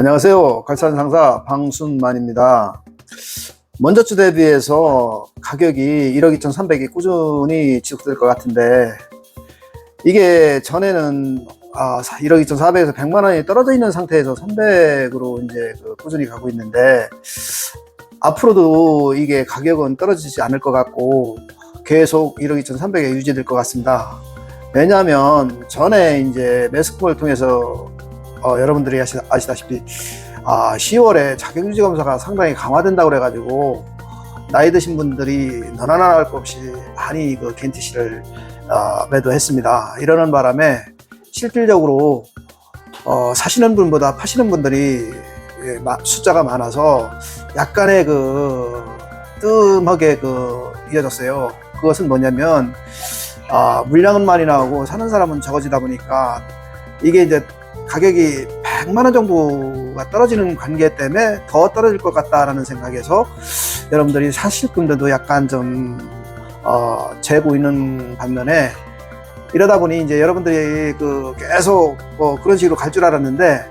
안녕하세요. 갈산 상사 방순만입니다. 먼저 주 대비해서 가격이 1억 2,300이 꾸준히 지속될 것 같은데 이게 전에는 아, 1억 2,400에서 100만 원이 떨어져 있는 상태에서 300으로 이제 그 꾸준히 가고 있는데 앞으로도 이게 가격은 떨어지지 않을 것 같고 계속 1억 2,300에 유지될 것 같습니다. 왜냐하면 전에 이제 매스컴을 통해서 어, 여러분들이 아시, 아시다시피 아, 10월에 자격유지 검사가 상당히 강화된다고 그래가지고 나이 드신 분들이 너나나 할 것 없이 많이 그 겐티시를 어, 매도했습니다. 이러는 바람에 실질적으로 어, 사시는 분보다 파시는 분들이 예, 마- 숫자가 많아서 약간의 그 뜸하게 그 이어졌어요. 그것은 뭐냐면 아, 물량은 많이 나오고 사는 사람은 적어지다 보니까 이게 이제 가격이 100만 원 정도가 떨어지는 관계 때문에 더 떨어질 것 같다라는 생각에서 여러분들이 사실 분들도 약간 좀 어, 재고 있는 반면에 이러다 보니 이제 여러분들이 그 계속 뭐 그런 식으로 갈 줄 알았는데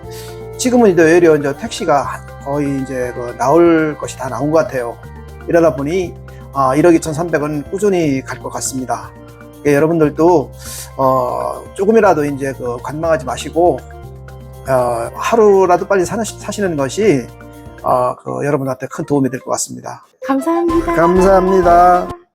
지금은 이제 오히려 이제 택시가 거의 이제 그 나올 것이 다 나온 것 같아요. 이러다 보니 아, 1억 2,300은 꾸준히 갈 것 같습니다. 그러니까 여러분들도 어, 조금이라도 이제 그 관망하지 마시고 어, 하루라도 빨리 사는, 사시는 것이 어, 그 여러분한테 큰 도움이 될 것 같습니다. 감사합니다. 감사합니다.